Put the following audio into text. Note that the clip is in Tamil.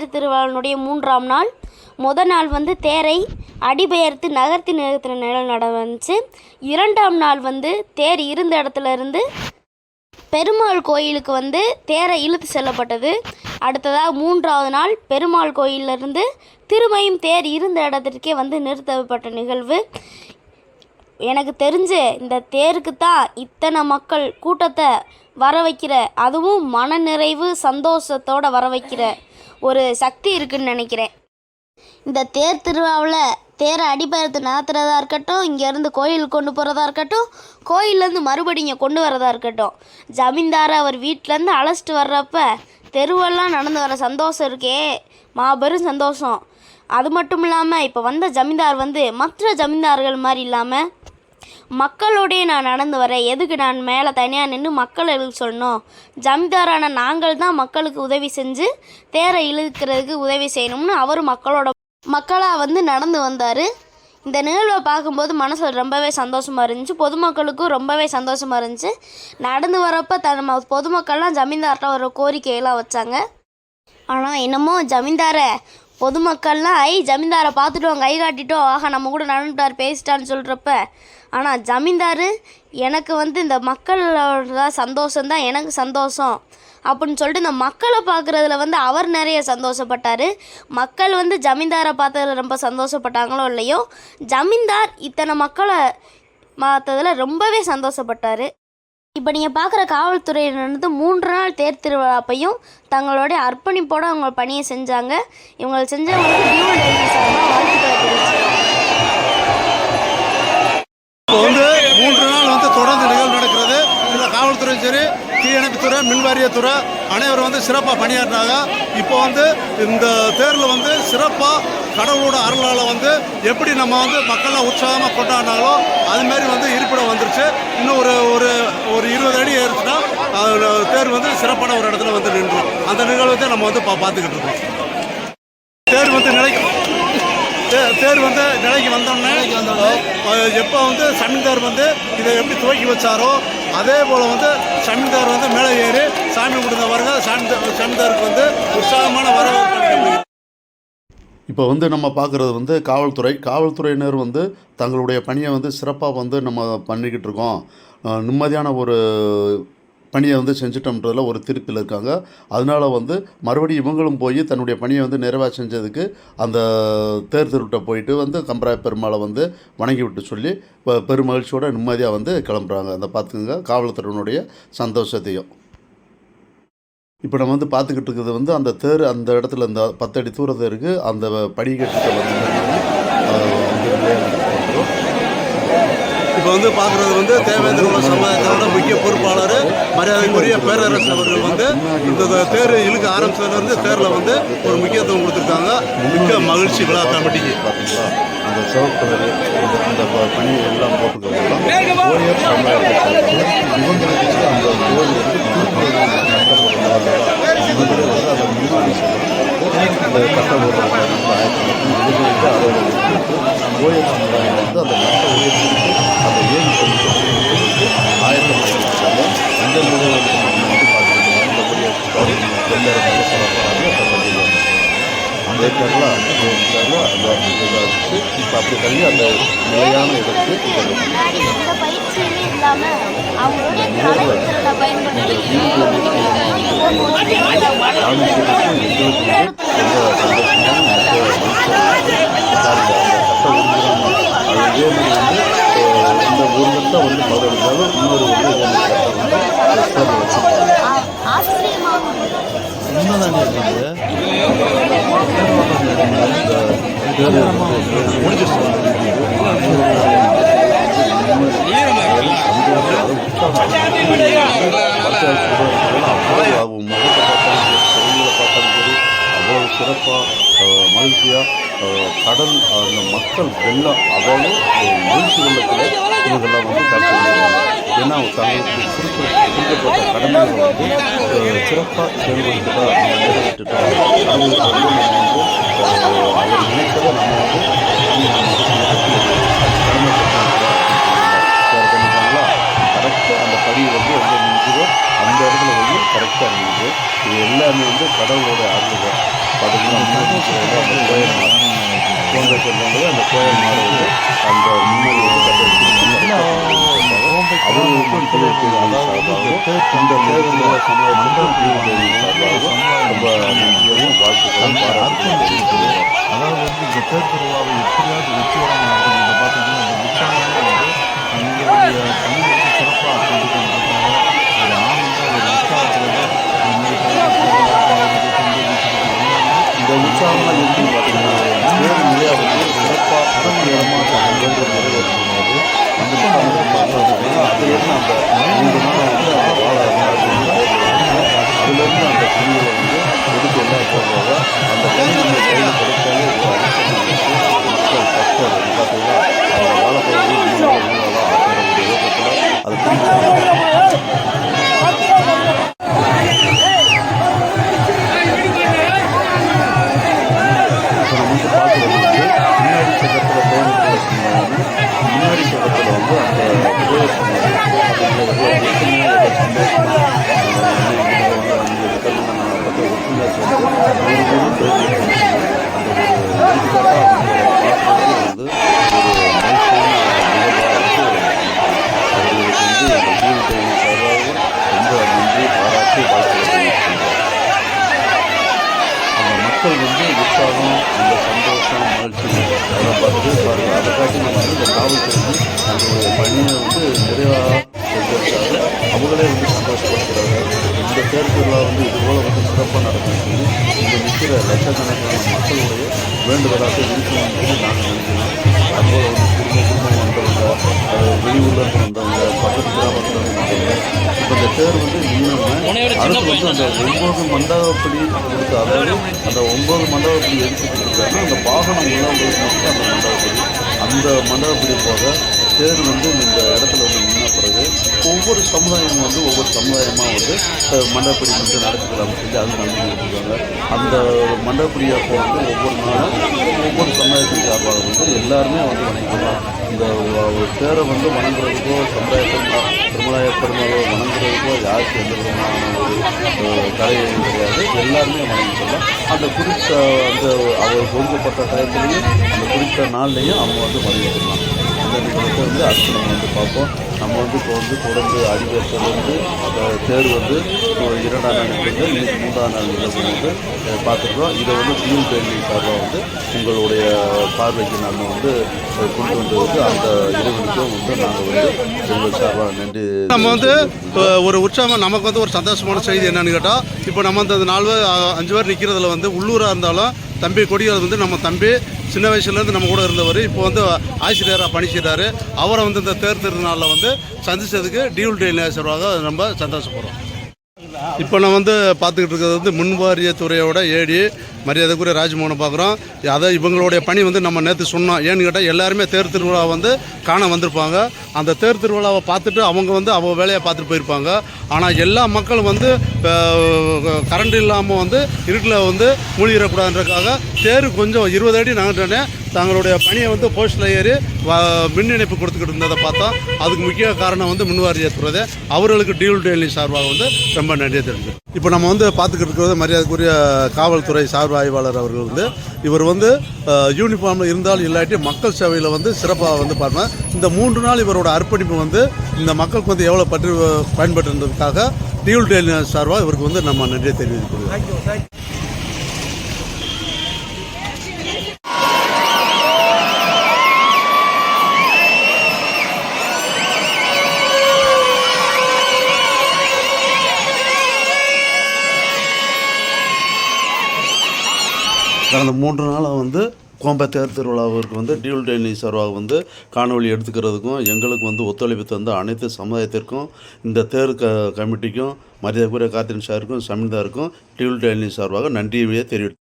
தேர் திருவிழாவினுடைய மூன்றாம் நாள். முத நாள் வந்து தேரை அடிபெயர்த்து நகர்த்தி நிறுத்தின நிழல் நடந்துச்சு. இரண்டாம் நாள் வந்து தேர் இருந்த இடத்துல இருந்து பெருமாள் கோயிலுக்கு வந்து தேரை இழுத்து செல்லப்பட்டது. அடுத்ததாக மூன்றாவது நாள் பெருமாள் கோயிலிருந்து திருமையும் தேர் இருந்த இடத்திற்கே வந்து நிறுத்தப்பட்ட நிகழ்வு. எனக்கு தெரிஞ்சு இந்த தேருக்கு தான் இத்தனை மக்கள் கூட்டத்தை வர வைக்கிற அதுவும் மனநிறைவு சந்தோஷத்தோடு வர வைக்கிற ஒரு சக்தி இருக்குன்னு நினைக்கிறேன். இந்த தேர் திருவிழாவில் தேரை அடிப்பயத்து நகர்த்துறதா இருக்கட்டும் இங்கேருந்து கோயிலுக்கு கொண்டு போகிறதா இருக்கட்டும் கோயிலேருந்து மறுபடியும் இங்கே கொண்டு வரதா இருக்கட்டும். ஜமீன்தாரை அவர் வீட்டிலேருந்து அழைச்சிட்டு வர்றப்ப தெருவெல்லாம் நடந்து வர சந்தோஷம் இருக்கே மாபெரும் சந்தோஷம். அது மட்டும் இல்லாமல் இப்போ வந்த ஜமீன்தார் வந்து மற்ற ஜமீன்தார்கள் மாதிரி இல்லாமல் மக்களோடையே நான் நடந்து வரேன். எதுக்கு நான் மேலே தனியாக நின்று மக்கள் இழுக்க சொல்லணும்? ஜமீன்தாரான நாங்கள் தான் மக்களுக்கு உதவி செஞ்சு தேரை இழுக்கிறதுக்கு உதவி செய்யணும்னு அவர் மக்களோட மக்களாக வந்து நடந்து வந்தார். இந்த நிகழ்வை பார்க்கும்போது மனசில் ரொம்பவே சந்தோஷமாக இருந்துச்சு. பொதுமக்களுக்கும் ரொம்பவே சந்தோஷமாக இருந்துச்சு. நடந்து வரப்போ தன் பொதுமக்கள்லாம் ஜமீன்தார்கிட்ட ஒரு கோரிக்கையெல்லாம் வச்சாங்க. ஆனால் என்னமோ ஜமீன்தாரை பொதுமக்கள்லாம் ஐ ஜமீன்தாரை பார்த்துட்டோம் கை காட்டிட்டோம் ஆஹா நம்ம கூட நடந்துட்டார் பேசிட்டான்னு சொல்கிறப்ப ஆனால் ஜமீன்தார் எனக்கு வந்து இந்த மக்களோட சந்தோஷம் தான் எனக்கு சந்தோஷம். அப்படின்னு சொல்லிட்டு இந்த மக்களை பார்க்குறதுல வந்து அவர் நிறைய சந்தோஷப்பட்டார். மக்கள் வந்து ஜமீன்தாரை பார்த்ததுல ரொம்ப சந்தோஷப்பட்டாங்களோ இல்லையோ ஜமீன்தார் இத்தனை மக்களை பார்த்ததில் ரொம்பவே சந்தோஷப்பட்டார். இப்போ நீங்கள் பார்க்குற காவல்துறையினர் வந்து மூன்று நாள் தேர் திருவிழாப்பையும் தங்களுடைய அர்ப்பணிப்போடு அவங்க பணியை செஞ்சாங்க. இவங்க செஞ்சவங்களுக்கு சார்பாக வாழ்த்துக்களை இப்போ வந்து மூன்று நாள் வந்து தொடர்ந்து நிகழ்வு நடக்கிறது. இதில் காவல்துறை சரி தீயணைப்புத்துறை மின்வாரியத்துறை அனைவரும் வந்து சிறப்பாக பணியாற்றினாங்க. இப்போ வந்து இந்த தேர்வில் வந்து சிறப்பாக கடவுளோட அருளால் வந்து எப்படி நம்ம வந்து மக்கள்லாம் உற்சாகமாக கொண்டாடினாங்களோ அதுமாரி வந்து இருப்பிடம் வந்துருச்சு. இன்னும் ஒரு ஒரு ஒரு இருபது அடி ஏறுச்சுன்னா தேர் வந்து சிறப்பான ஒரு இடத்துல வந்து நின்றோம் அந்த நிகழ்வை நம்ம வந்து பா பார்த்துக்கிட்டு இருக்கோம். தேர் வந்து நிலைக்கு தே- தேர் வந்து நிலைக்கு வந்தோடனே அஹ், எப்போ வந்து சமீந்தார் வந்து இதை எப்படி துவக்கி வச்சாரோ அதே போல் வந்து சமீன்தார் வந்து மேலே ஏறி சாமி கொடுத்தவருங்க சாமி சமீந்தாருக்கு வந்து உற்சாகமான வரவேற்பு இப்போ வந்து நம்ம பார்க்குறது வந்து காவல்துறை. காவல்துறையினர் வந்து தங்களுடைய பணியை வந்து சிறப்பாக வந்து நம்ம பண்ணிக்கிட்டு இருக்கோம். நிம்மதியான ஒரு பணியை வந்து செஞ்சிட்டோம்ன்றதில் ஒரு திருப்பில் இருக்காங்க. அதனால வந்து மறுபடியும் இவங்களும் போய் தன்னுடைய பணியை வந்து நிறைவாக செஞ்சதுக்கு அந்த தேர் திருவிட்ட போயிட்டு வந்து கம்பராய பெருமாளை வந்து வணங்கி விட்டு சொல்லி இப்போ பெருமகிழ்ச்சியோட நிம்மதியாக வந்து கிளம்புறாங்க. அந்த பார்த்துக்கோங்க. காவல்துறையினுடைய சந்தோஷத்தையும். இப்போ நம்ம வந்து பார்த்துக்கிட்டு இருக்கிறது வந்து அந்த தேர் அந்த இடத்துல இந்த பத்தடி தூரத்தில் இருக்குது அந்த படிக்கட்டுக்கு வந்து இப்போ வந்து பார்க்குறது வந்து தேவேந்திர குல சமுதாயத்தோட முக்கிய பொறுப்பாளர் மரியாதைக்குரிய பேரரசு அவர்கள் வந்து இந்த தேர் இழுக்க ஆரம்பிச்சதுலேருந்து தேரில் வந்து ஒரு முக்கியத்துவம் கொடுத்துருக்காங்க. மிக்க மகிழ்ச்சி விழா கமிட்டிக்கு. பார்த்தீங்களா அந்த சிவப்பு அந்த அந்த ப- பனி எல்லாம் இவங்களுக்கு அந்த கோயில் அந்த ஏற்காடுல ஏற்காடுல அந்த இதாச்சு இப்போ அப்படி தள்ளி அந்த நிலையான இடத்துக்கு இந்த ஒரு வந்து மதுரை இருந்தாலும் இன்னொரு வந்து இதே மாதிரி உண்மைதானே இருக்குது அவ்வளவு சிறப்பாக மகிழ்ச்சியாக கடல் அந்த மக்கள் எல்லாம் அவ்வளோ மகிழ்ச்சி வெள்ளத்தில் இவங்கெல்லாம் வந்து காட்சி அளிக்கிறாங்க. ஏன்னா தங்களுக்கு சிறப்பு கொடுக்கப்பட்ட கடமைகளை வந்து அஹ், சிறப்பாக செயல்படுத்திட்டா நம்ம நிறைவேற்றிட்டோம் கடவுளுக்கு வந்து நம்ம வந்து அவர் நம்ம வந்து கரெக்டாக அந்த படி வந்து எங்கே அந்த இடத்துல வந்து கரெக்டாக இது எல்லாமே வந்து கடவுளோட ஆர்வம் பார்த்தீங்கன்னா கோம்பை சொல்லும்போது அந்த கோயில் மாடு வந்து அந்த முன்னாடி இந்த டிஎஸ்பி சார்பாகவும் ரொம்ப தெரிவித்துக்கிறேன் அதாவது வந்து இந்த தேர் திருவிழாவை எப்படியாவது வெற்றிகரமாக நடக்கும் இந்த பார்த்தீங்கன்னா இந்த உற்சாகம் வந்து நம்மளுடைய பணி வந்து சிறப்பாக கொண்டு கொண்டிருக்காங்க ஒரு ஆனந்த ஒரு உற்சாகத்தில் இந்த மாதிரி கலைஞர்கள் கொண்டு இந்த உற்சாகமாக இருக்குன்னு பார்த்தீங்கன்னா தேர் நிலையாக வந்து சிறப்பாக சிறப்பிடமாக வேண்டுகோள் நிறைவேற்றும்போது அந்த மக்களுக்கு பார்த்தீங்கன்னா அந்த மூன்று நாள் வந்து அந்த வாழ அதுலேருந்து அந்த பணிகளை வந்து எடுத்து என்ன அந்த பணி மக்கள் வந்து உற்சாகம் அந்த சந்தோஷம் மகிழ்ச்சி அதை பார்த்து பாருங்கள் அதை காட்டி நம்ம வந்து இந்த காவல்துறை வந்து தங்களுடைய பணியை வந்து நிறைவாக செஞ்சிருக்காங்க. அவங்களே வந்து சந்தோஷப்படுத்துகிறாங்க இந்த தேர் திருவிழா வந்து இதுபோல் வந்து சிறப்பாக நடந்துச்சு இங்கே நிற்கிற லட்சக்கணக்கான மக்களுடைய வேண்டுதலாக இருக்கணும்னு சொல்லி நாங்கள் நினைக்கிறோம். அதுபோல் வந்து குடும்ப குடும்பம் வந்தவங்க வெளியூர்லேருந்து வந்தவங்க பக்கத்து வந்தவங்க இப்போ இந்த தேர் வந்து நின்னோம்னா அடுத்து வந்து அந்த ஒன்பது மண்டபப்படி கொடுத்து அதாவது அந்த ஒன்பது மண்டபப்படி எடுத்து கொடுத்தாங்கன்னா அந்த வாகனம் உள்ளவங்களுக்கு மட்டும் அந்த மண்டபப்படி அந்த மண்டபப்படி போக தேர் வந்து இந்த இடத்துல வந்து நின்ன பிறகு ஒவ்வொரு சமுதாயமும் வந்து ஒவ்வொரு சமுதாயமாக வந்து மண்டபப்படி வந்து நடத்திக்கலாம்னு சொல்லி அது நம்பிக்கை வச்சுருக்காங்க. அந்த மண்டபப்படியாக அப்போ வந்து ஒவ்வொரு நாளும் ஒவ்வொரு சமுதாயத்தின் சார்பாக வந்து எல்லாருமே வந்து வணங்கிக்கலாம் இந்த ஒரு தேரை வந்து வணங்குறதுக்கோ சமுதாயத்தை திருமலாய பெருமாளோ வணங்குறதுக்கோ யாருக்கு எந்த விதமான ஒரு அஹ், தடையும் கிடையாது. எல்லாருமே வணங்கிக்கலாம் அந்த குறித்த அந்த அவர் ஒதுக்கப்பட்ட டயத்துலையும் அந்த குறித்த நாள்லையும் அவங்க வந்து வணங்கிக்கலாம் அந்த வந்து அடுத்து நம்ம வந்து பார்ப்போம். நம்ம வந்து இப்போ வந்து தொடர்ந்து அடிவேற்றலேருந்து அந்த தேர் வந்து இப்போ இரண்டாம் நாள் நிகழ்ந்து மூன்றாம் நாள் நிகழ்ச்சி வந்து பார்த்துருக்கோம் இதை வந்து டியூல் பேரணி சார்பாக வந்து உங்களுடைய பார்வைக்கு நம்ம வந்து கொண்டு வந்து வந்து அந்த இறைவனுக்கும் வந்து நாங்கள் வந்து உங்கள் சார்பாக நன்றி நம்ம வந்து ஒரு உற்சாகம் நமக்கு வந்து ஒரு சந்தோஷமான செய்தி என்னன்னு கேட்டால் இப்போ நம்ம வந்து அந்த நாலு அஞ்சு பேர் நிற்கிறதுல வந்து உள்ளூராக இருந்தாலும் தம்பி கொடிகள் வந்து நம்ம தம்பி சின்ன வயசுலேருந்து நம்ம கூட இருந்தவர் இப்போ வந்து ஆசிரியராக பணி அவரை வந்து இந்த தேர் திருநாளில் வந்து சந்திச்சதுக்கு டியூல் டே நேசர்வாக ரொம்ப சந்தோஷப்படுறோம். இப்போ நான் வந்து பார்த்துக்கிட்டு இருக்கிறது வந்து முன்வாரிய துறையோட ஏடி மரியாதைக்குரிய ராஜ்மோகனை பார்க்குறோம். அதை இவங்களுடைய பணி வந்து நம்ம நேற்று சொன்னோம். ஏன்னு கேட்டால் எல்லாருமே தேர் திருவிழா வந்து காண வந்திருப்பாங்க. அந்த தேர் திருவிழாவை பார்த்துட்டு அவங்க வந்து அவங்க வேலையை பார்த்துட்டு போயிருப்பாங்க. ஆனால் எல்லா மக்களும் வந்து கரண்ட் இல்லாமல் வந்து இருட்டில் வந்து மூழ்கிடக்கூடாதுன்றக்காக தேர் கொஞ்சம் இருபது அடி நகர்ந்தோடனே தங்களுடைய பணியை வந்து போஸ்டில் ஏறி வ- மின் இணைப்பு கொடுத்துக்கிட்டு இருந்ததை பார்த்தோம். அதுக்கு முக்கிய காரணம் வந்து மின்வாரியத்துறது அவர்களுக்கு டியூல் டெய்லி சார்பாக வந்து ரொம்ப நன்றியை தெரிஞ்சு இப்போ நம்ம வந்து பார்த்துக்கிட்டு இருக்கிறது மரியாதைக்குரிய காவல்துறை சார்பு ஆய்வாளர் அவர்கள் வந்து இவர் வந்து யூனிஃபார்மில் இருந்தாலும் இல்லாட்டி மக்கள் சேவையில் வந்து சிறப்பாக வந்து பார்ப்பேன் இந்த மூன்று நாள் இவரோட அர்ப்பணிப்பு வந்து இந்த மக்களுக்கு வந்து எவ்வளோ பற்றி பயன்பட்டுன்றதுக்காக டியூல் டெய்லி சார்பாக இவருக்கு வந்து நம்ம நன்றியை தெரிவித்துக் கடந்த மூன்று நாளாக வந்து கோம்பை தேர் திருவிழாவிற்கு வந்து டியூல் டெய்லி சார்பாக வந்து காணொலி எடுத்துக்கிறதுக்கும் எங்களுக்கு வந்து ஒத்துழைப்பு தந்த அனைத்து சமுதாயத்திற்கும் இந்த தேர் க கமிட்டிக்கும் மரியாதைக்குரிய கார்த்தின் சாருக்கும் சமிதாருக்கும் டியூல் டெய்லி சார்பாக நன்றியை தெரிவித்து